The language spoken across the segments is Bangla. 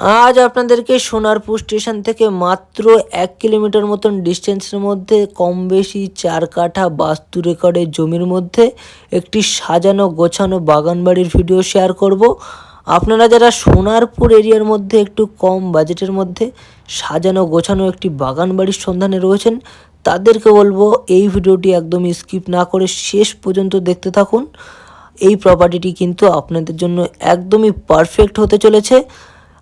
আজ আপনাদেরকে সোনারপুর স্টেশন থেকে মাত্র এক কিলোমিটার মতন ডিস্টেন্সের মধ্যে, কম বেশি চার কাঠা বাস্তু রেকর্ডের জমির মধ্যে একটি সাজানো গোছানো বাগান বাড়ির ভিডিও শেয়ার করব। আপনারা যারা সোনারপুর এরিয়ার মধ্যে, একটু কম বাজেটের মধ্যে সাজানো গোছানো একটি বাগান বাড়ির সন্ধানে রয়েছেন, তাদেরকে বলব এই ভিডিওটি একদমই স্কিপ না করে শেষ পর্যন্ত দেখতে থাকুন। এই প্রপার্টিটি কিন্তু আপনাদের জন্য একদমই পারফেক্ট হতে চলেছে।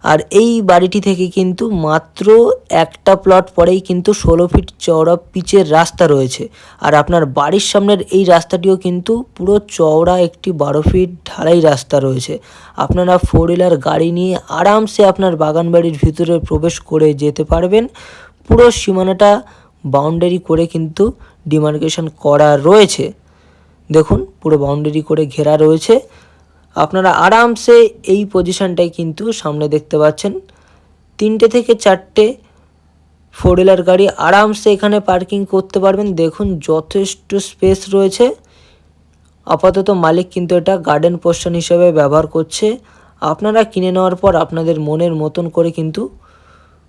আর এই বাড়িটি থেকে কিন্তু মাত্র একটা প্লট পরেই কিন্তু ষোলো ফিট চওড়া পিচের রাস্তা রয়েছে। আর আপনার বাড়ির সামনের এই রাস্তাটিও কিন্তু পুরো চওড়া একটি বারো ফিট ঢালাই রাস্তা রয়েছে। আপনারা ফোর হুইলার গাড়ি নিয়ে আরামসে আপনার বাগান বাড়ির ভিতরে প্রবেশ করে যেতে পারবেন। পুরো সীমানাটা বাউন্ডারি করে কিন্তু ডিমার্কেশন করা রয়েছে। দেখুন, পুরো বাউন্ডারি করে ঘেরা রয়েছে। আপনারা আরামসে এই পজিশনটাই কিন্তু সামনে দেখতে পাচ্ছেন। তিনটে থেকে চারটে ফোর হুইলার গাড়ি আরামসে এখানে পার্কিং করতে পারবেন। দেখুন, যথেষ্ট স্পেস রয়েছে। আপাতত মালিক কিন্তু এটা গার্ডেন পোর্শন হিসেবে ব্যবহার করছে। আপনারা কিনে নেওয়ার পর আপনাদের মনের মতন করে কিন্তু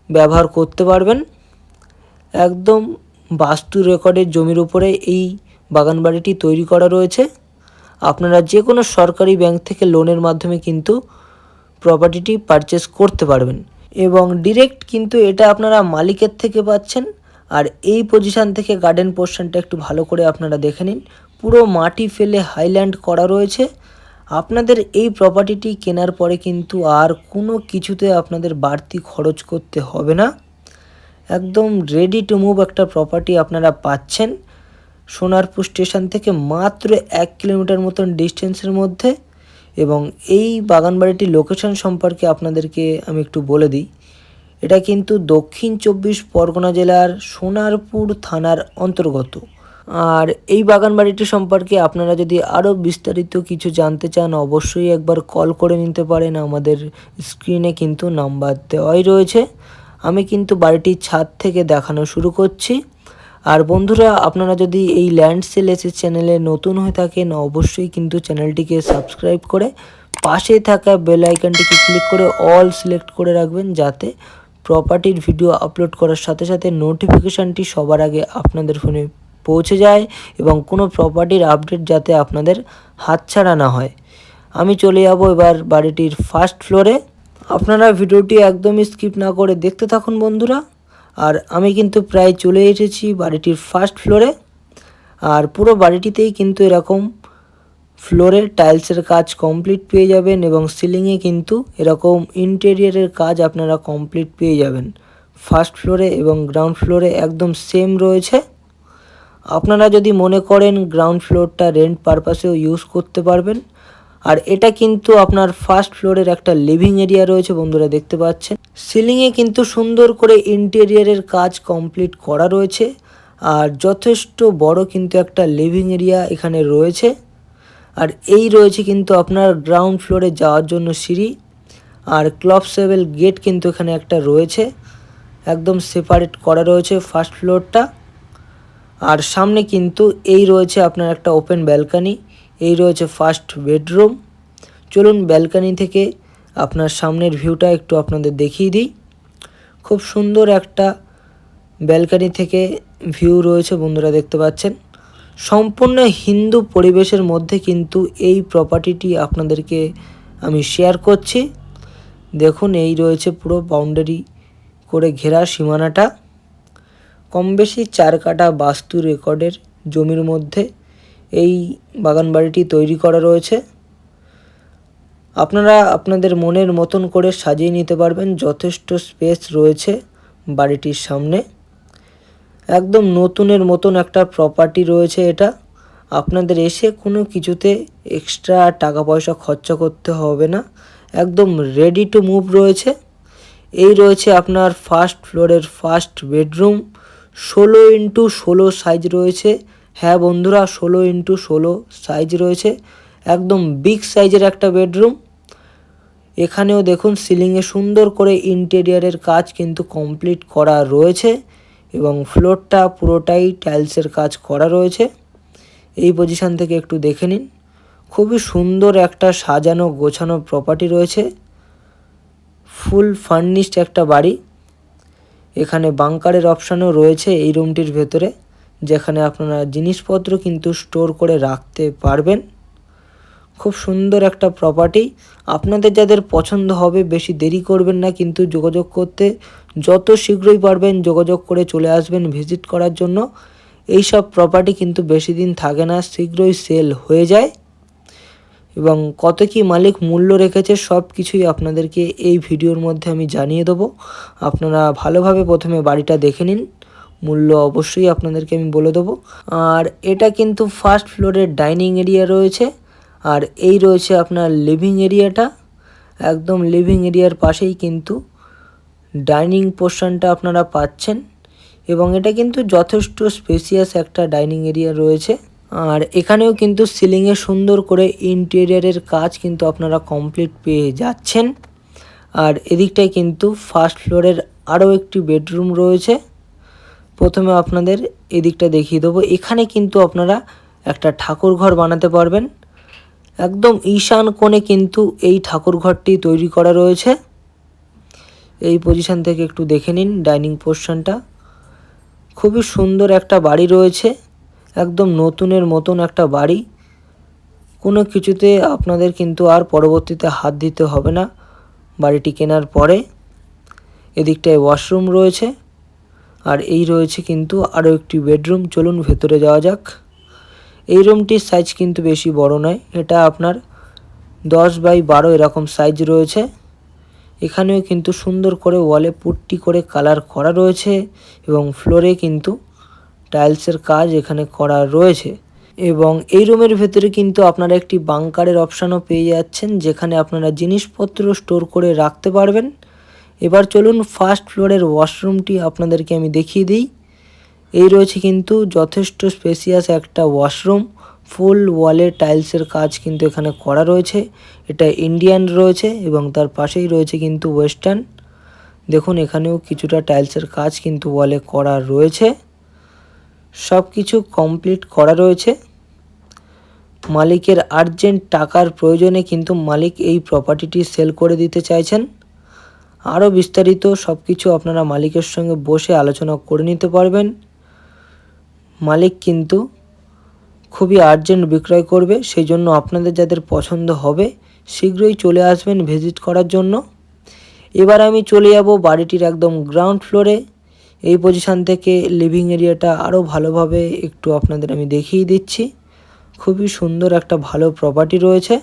ব্যবহার করতে পারবেন। একদম বাস্তু রেকর্ডের জমির উপরে এই বাগান বাড়িটি তৈরি করা রয়েছে। আপনারা যে কোনো সরকারি ব্যাংক থেকে লোনের মাধ্যমে কিন্তু প্রপার্টিটি পারচেস করতে পারবেন এবং ডিরেক্ট কিন্তু এটা আপনারা মালিকের থেকে পাচ্ছেন। আর এই পজিশান থেকে গার্ডেন পোর্শনটা একটু ভালো করে আপনারা দেখে নিন। পুরো মাটি ফেলে হাইল্যান্ড করা রয়েছে। আপনাদের এই প্রপার্টিটি কেনার পরে কিন্তু আর কোনো কিছুতে আপনাদের বাড়তি খরচ করতে হবে না। একদম রেডি টু মুভ একটা প্রপার্টি আপনারা পাচ্ছেন। সোনারপুর স্টেশন থেকে মাত্র এক কিলোমিটার মতন ডিস্টেন্সের মধ্যে এবং এই বাগান বাড়িটির লোকেশন সম্পর্কে আপনাদেরকে আমি একটু বলে দিই। এটা কিন্তু দক্ষিণ চব্বিশ পরগনা জেলার সোনারপুর থানার অন্তর্গত। আর এই বাগান বাড়িটি সম্পর্কে আপনারা যদি আরও বিস্তারিত কিছু জানতে চান, অবশ্যই একবার কল করে নিতে পারেন। আমাদের স্ক্রিনে কিন্তু নাম্বার দেওয়াই রয়েছে। আমি কিন্তু বাড়িটির ছাদ থেকে দেখানো শুরু করছি। আর বন্ধুরা, আপনারা যদি এই ল্যান্ড সেল এসে চ্যানেলে নতুন হয়ে থাকেন, অবশ্যই কিন্তু চ্যানেলটিকে সাবস্ক্রাইব করে পাশে থাকা বেল আইকনটিকে ক্লিক করে অল সিলেক্ট করে রাখবেন, যাতে প্রপার্টির ভিডিও আপলোড করার সাথে সাথে নোটিফিকেশানটি সবার আগে আপনাদের ফোনে পৌঁছে যায় এবং কোনো প্রপার্টির আপডেট যাতে আপনাদের হাতছাড়া না হয়। আমি চলে যাব এবার বাড়িটির ফার্স্ট ফ্লোরে। আপনারা ভিডিওটি একদমই স্কিপ না করে দেখতে থাকুন বন্ধুরা। আর আমি কিন্তু প্রায় চলে এসেছি বাড়িটির ফার্স্ট ফ্লোরে আর পুরো বাড়িটিতেই কিন্তু এরকম ফ্লোরের টাইলসের কাজ কমপ্লিট পেয়ে যাবেন এবং সিলিংয়ে কিন্তু এরকম ইন্টেরিয়ারের কাজ আপনারা কমপ্লিট পেয়ে যাবেন। ফার্স্ট ফ্লোরে এবং গ্রাউন্ড ফ্লোরে একদম সেম রয়েছে। আপনারা যদি মনে করেন গ্রাউন্ড ফ্লোরটা রেন্ট পারপাসেও ইউজ করতে পারবেন। আর এটা কিন্তু আপনার ফার্স্ট ফ্লোরের একটা লিভিং এরিয়া রয়েছে বন্ধুরা দেখতে পাচ্ছেন। সিলিংয়ে কিন্তু সুন্দর করে ইন্টেরিয়ারের কাজ কমপ্লিট করা রয়েছে, আর যথেষ্ট বড় কিন্তু একটা লিভিং এরিয়া এখানে রয়েছে। আর এই রয়েছে কিন্তু আপনার গ্রাউন্ড ফ্লোরে যাওয়ার জন্য সিঁড়ি, আর ক্লব সেভেল গেট কিন্তু এখানে একটা রয়েছে। একদম সেপারেট করা রয়েছে ফার্স্ট ফ্লোরটা। আর সামনে কিন্তু এই রয়েছে আপনার একটা ওপেন ব্যালকানি, এই রয়েছে ফার্স্ট বেডরুম। চলুন ব্যালকানি থেকে আপনার সামনের ভিউটা একটু আপনাদের দেখিয়ে দিই। খুব সুন্দর একটা ব্যালকানি থেকে ভিউ রয়েছে বন্ধুরা, দেখতে পাচ্ছেন। সম্পূর্ণ হিন্দু পরিবেশের মধ্যে কিন্তু এই প্রপার্টিটি আপনাদেরকে আমি শেয়ার করছি। দেখুন, এই রয়েছে পুরো বাউন্ডারি করে ঘেরা সীমানাটা। কম বেশি চার কাটা বাস্তু রেকর্ডের জমির মধ্যে এই বাগান বাড়িটি তৈরি করা রয়েছে। আপনারা আপনাদের মনের মতন করে সাজিয়ে নিতে পারবেন। যথেষ্ট স্পেস রয়েছে বাড়িটির সামনে। একদম নতুনের মতন একটা প্রপার্টি রয়েছে এটা। আপনাদের এসে কোনো কিছুতে এক্সট্রা টাকা পয়সা খরচা করতে হবে না। একদম রেডি টু মুভ রয়েছে। এই রয়েছে আপনার ফার্স্ট ফ্লোরের ফার্স্ট বেডরুম ষোলো ইন্টু ষোলো সাইজ রয়েছে। হ্যাঁ বন্ধুরা, ষোলো ইন্টু ষোলো সাইজ রয়েছে। একদম বিগ সাইজের একটা বেডরুম এখানেও দেখুন সিলিংয়ে সুন্দর করে ইন্টেরিয়ারের কাজ কিন্তু কমপ্লিট করা রয়েছে এবং ফ্লোরটা পুরোটাই টাইলসের কাজ করা রয়েছে। এই পজিশান থেকে একটু দেখে নিন। খুবই সুন্দর একটা সাজানো গোছানো প্রপার্টি রয়েছে। ফুল ফার্নিশড একটা বাড়ি। এখানে বাংকারের অপশানও রয়েছে এই রুমটির ভেতরে, যেখানে আপনারা জিনিসপত্র কিন্তু স্টোর করে রাখতে পারবেন। খুব সুন্দর একটা প্রপার্টি আপনাদের যাদের পছন্দ হবে, বেশি দেরি করবেন না কিন্তু যোগাযোগ করতে। যত শীঘ্রই পারবেন যোগাযোগ করে চলে আসবেন ভিজিট করার জন্য। এই সব প্রপার্টি কিন্তু বেশি দিন থাকে না, শীঘ্রই সেল হয়ে যায়। এবং কত কি মালিক মূল্য রেখেছে সব কিছুই আপনাদেরকে এই ভিডিওর মধ্যে আমি জানিয়ে দেবো। আপনারা ভালোভাবে প্রথমে বাড়িটা দেখে নিন। মূল্য অবশ্যই আপনাদেরকে আমি বলে দেবো। আর এটা কিন্তু ফার্স্ট ফ্লোরের ডাইনিং এরিয়া রয়েছে। আর এই রয়েছে আপনার লিভিং এরিয়াটা একদম লিভিং এরিয়ার পাশেই কিন্তু ডাইনিং পোর্শনটা আপনারা পাচ্ছেন। এবং এটা কিন্তু যথেষ্ট স্পেসিয়াস একটা ডাইনিং এরিয়া রয়েছে। আর এখানেও কিন্তু সিলিংয়ে সুন্দর করে ইন্টেরিয়ারের কাজ কিন্তু আপনারা কমপ্লিট পেয়ে যাচ্ছেন। আর এদিকটায় কিন্তু ফার্স্ট ফ্লোরের আরও একটি বেডরুম রয়েছে। প্রথমে আপনাদের এদিকটা দেখিয়ে দেবো। এখানে কিন্তু আপনারা একটা ঠাকুর ঘর বানাতে পারবেন। একদম ঈশান কোণে কিন্তু এই ঠাকুর ঘরটি তৈরি করা রয়েছে। এই পজিশন থেকে একটু দেখে নিন ডাইনিং পোর্শনটা খুবই সুন্দর একটা বাড়ি রয়েছে, একদম নতুনের মতন একটা বাড়ি। কোনো কিছুতে আপনাদের কিন্তু আর পরবর্তীতে হাত দিতে হবে না, বাড়িটি কেনার পরে। এদিকটায় ওয়াশরুম রয়েছে, আর এই রয়েছে কিন্তু আরও একটি বেডরুম চলুন ভেতরে যাওয়া যাক। এই রুমটির সাইজ কিন্তু বেশি বড় নয়। এটা আপনার দশ বাই বারো এরকম সাইজ রয়েছে। এখানেও কিন্তু সুন্দর করে ওয়ালে পুট্টি করে কালার করা রয়েছে এবং ফ্লোরে কিন্তু টাইলসের কাজ এখানে করা রয়েছে। এবং এই রুমের ভেতরে কিন্তু আপনারা একটি বাংকারের অপশানও পেয়ে যাচ্ছেন, যেখানে আপনারা জিনিসপত্র স্টোর করে রাখতে পারবেন। এবার চলুন ফার্স্ট ফ্লোরের ওয়াশরুমটি আপনাদেরকে আমি দেখিয়ে দিই। এই রয়েছে কিন্তু যথেষ্ট স্পেসিয়াস একটা ওয়াশরুম ফুল ওয়ালে টাইলসের কাজ কিন্তু এখানে করা রয়েছে। এটা ইন্ডিয়ান রয়েছে এবং তার পাশেই রয়েছে কিন্তু ওয়েস্টার্ন দেখুন, এখানেও কিছুটা টাইলসের কাজ কিন্তু ওয়ালে করা রয়েছে। সব কিছু কমপ্লিট করা রয়েছে। মালিকের আর্জেন্ট টাকার প্রয়োজনে কিন্তু মালিক এই প্রপার্টিটি সেল করে দিতে চাইছেন। আরও বিস্তারিত সব কিছু আপনারা মালিকের সঙ্গে বসে আলোচনা করে নিতে পারবেন। মালিক কিন্তু খুবই আর্জেন্ট বিক্রয় করবে সেই জন্য আপনাদের যাদের পছন্দ হবে, শীঘ্রই চলে আসবেন ভিজিট করার জন্য। এবার আমি চলে যাব বাড়িটির একদম গ্রাউন্ড ফ্লোরে এই পজিশান থেকে লিভিং এরিয়াটা আরও ভালোভাবে একটু আপনাদের আমি দেখিয়ে দিচ্ছি। খুবই সুন্দর একটা ভালো প্রপার্টি রয়েছে।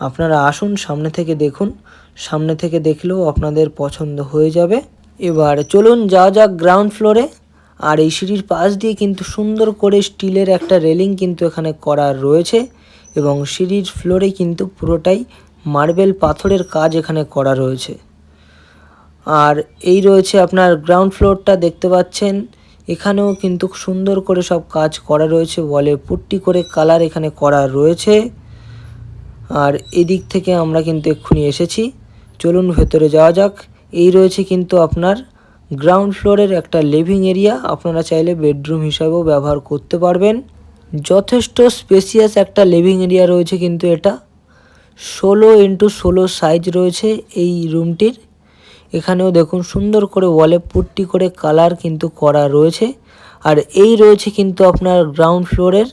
আপনারা আসুন সামনে থেকে দেখুন, সামনে থেকে দেখলেও আপনাদের পছন্দ হয়ে যাবে। এবার চলুন, যাওয়া যাক গ্রাউন্ড ফ্লোরে আর এই সিঁড়ির পাশ দিয়ে কিন্তু সুন্দর করে স্টিলের একটা রেলিং কিন্তু এখানে করা রয়েছে এবং সিঁড়ির ফ্লোরে কিন্তু পুরোটাই মার্বেল পাথরের কাজ এখানে করা রয়েছে। আর এই রয়েছে আপনার গ্রাউন্ড ফ্লোরটা, দেখতে পাচ্ছেন। এখানেও কিন্তু সুন্দর করে সব কাজ করা রয়েছে, ওয়ালে পুট্টি করে কালার এখানে করা রয়েছে। আর এদিক থেকে আমরা কিন্তু এক্ষুনি এসেছি। চলুন ভেতরে যাওয়া যাক। এই রয়েছে কিন্তু আপনার গ্রাউন্ড ফ্লোরের একটা লিভিং এরিয়া আপনারা চাইলে বেডরুম হিসাবেও ব্যবহার করতে পারবেন। যথেষ্ট স্পেসিয়াস একটা লিভিং এরিয়া রয়েছে কিন্তু এটা। ষোলো ইন্টু ষোলো সাইজ রয়েছে এই রুমটির এখানেও দেখুন সুন্দর করে ওয়ালে পুট্টি করে কালার কিন্তু করা রয়েছে। আর এই রয়েছে কিন্তু আপনার গ্রাউন্ড ফ্লোরের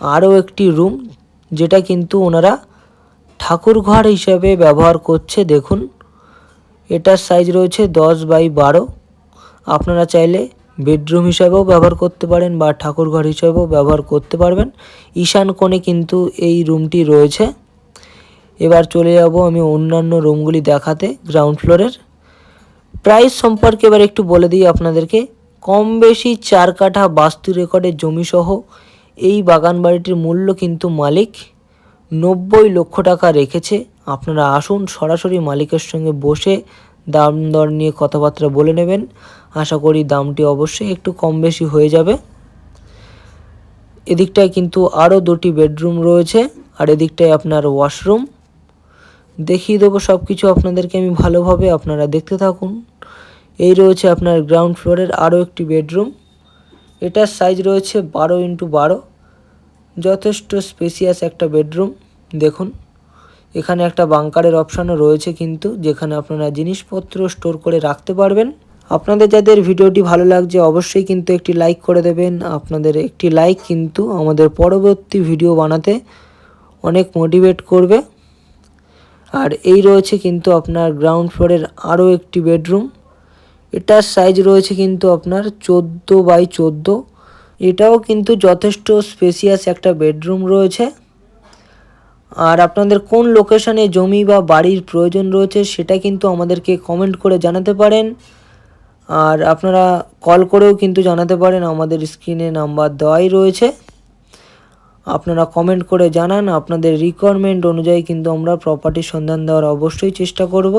আরও একটি রুম যেটা কিন্তু ওনারা ঠাকুর ঘর হিসাবে ব্যবহার করছে, দেখুন। এটার সাইজ রয়েছে দশ বাই বারো। আপনারা চাইলে বেডরুম হিসাবেও ব্যবহার করতে পারেন বা ঠাকুর ঘর হিসাবেও ব্যবহার করতে পারবেন। ঈশান কোণে কিন্তু এই রুমটি রয়েছে। এবার চলে যাব আমি অন্যান্য রুমগুলি দেখাতে গ্রাউন্ড ফ্লোরের। প্রাইস সম্পর্কে এবার একটু বলে দিই আপনাদেরকে। কম বেশি চার কাঠা বাস্তু রেকর্ডের জমিসহ এই বাগান বাড়িটির মূল্য কিন্তু মালিক নব্বই লক্ষ টাকা রেখেছে। আপনারা আসুন সরাসরি মালিকের সঙ্গে বসে দাম দর নিয়ে কথাবার্তা বলে নেবেন। আশা করি দামটি অবশ্যই একটু কম বেশি হয়ে যাবে। এদিকটায় কিন্তু আরও দুটি বেডরুম রয়েছে, আর এদিকটায় আপনার ওয়াশরুম। দেখিয়ে দেবো সব কিছু আপনাদেরকে আমি ভালোভাবে, আপনারা দেখতে থাকুন। এই রয়েছে আপনার গ্রাউন্ড ফ্লোরের আরও একটি বেডরুম। এটার সাইজ রয়েছে বারো ইন্টু বারো। যথেষ্ট স্পেসিয়াস একটা বেডরুম, দেখুন। এখানে একটা বাংকারের অপশানও রয়েছে কিন্তু, যেখানে আপনারা জিনিসপত্র স্টোর করে রাখতে পারবেন। আপনাদের যাদের ভিডিওটি ভালো লাগছে, অবশ্যই কিন্তু একটি লাইক করে দেবেন। আপনাদের একটি লাইক কিন্তু আমাদের পরবর্তী ভিডিও বানাতে অনেক মোটিভেট করবে। আর এই রয়েছে কিন্তু আপনার গ্রাউন্ড ফ্লোরের আরও একটি বেডরুম। এটার সাইজ রয়েছে কিন্তু আপনার চোদ্দ বাই চোদ্দ। এটাও কিন্তু যথেষ্ট স্পেসিয়াস একটা বেডরুম রয়েছে। আর আপনাদের কোন লোকেশনে জমি বা বাড়ির প্রয়োজন রয়েছে, সেটা কিন্তু আমাদেরকে কমেন্ট করে জানাতে পারেন। আর আপনারা কল করেও কিন্তু জানাতে পারেন, আমাদের স্ক্রিনে নাম্বার দেওয়াই রয়েছে। আপনারা কমেন্ট করে জানান, আপনাদের রিকোয়ারমেন্ট অনুযায়ী কিন্তু আমরা প্রপার্টির সন্ধান দেওয়ার অবশ্যই চেষ্টা করব।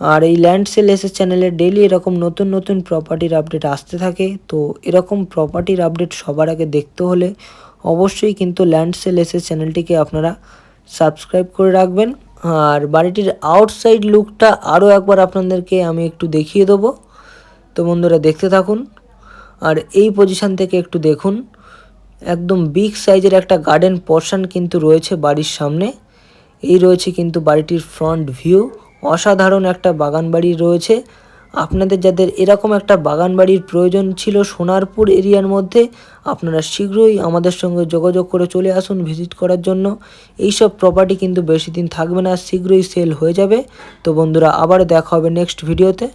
আর এই ল্যান্ড সেল এসের চ্যানেলে ডেলি এরকম নতুন নতুন প্রপার্টির আপডেট আসতে থাকে, তো এরকম প্রপার্টির আপডেট সবার আগে দেখতে হলে অবশ্যই কিন্তু ল্যান্ড সেল এসের চ্যানেলটিকে আপনারা সাবস্ক্রাইব করে রাখবেন। আর বাড়িটির আউটসাইড লুকটা আরও একবার আপনাদেরকে আমি একটু দেখিয়ে দেবো। তো বন্ধুরা, দেখতে থাকুন। আর এই পজিশান থেকে একটু দেখুন। একদম বিগ সাইজের একটা গার্ডেন পোর্শন কিন্তু রয়েছে বাড়ির সামনে। এই রয়েছে কিন্তু বাড়িটির ফ্রন্ট ভিউ অসাধারণ একটা বাগান বাড়ি রয়েছে। আপনাদের যাদের এরকম একটা বাগান বাড়ির প্রয়োজন ছিল সোনারপুর এরিয়ার মধ্যে, আপনারা শীঘ্রই আমাদের সঙ্গে যোগাযোগ করে চলে আসুন ভিজিট করার জন্য। এইসব প্রপার্টি কিন্তু বেশি দিন থাকবে না, শীঘ্রই সেল হয়ে যাবে। তো বন্ধুরা, আবার দেখা হবে নেক্সট ভিডিওতে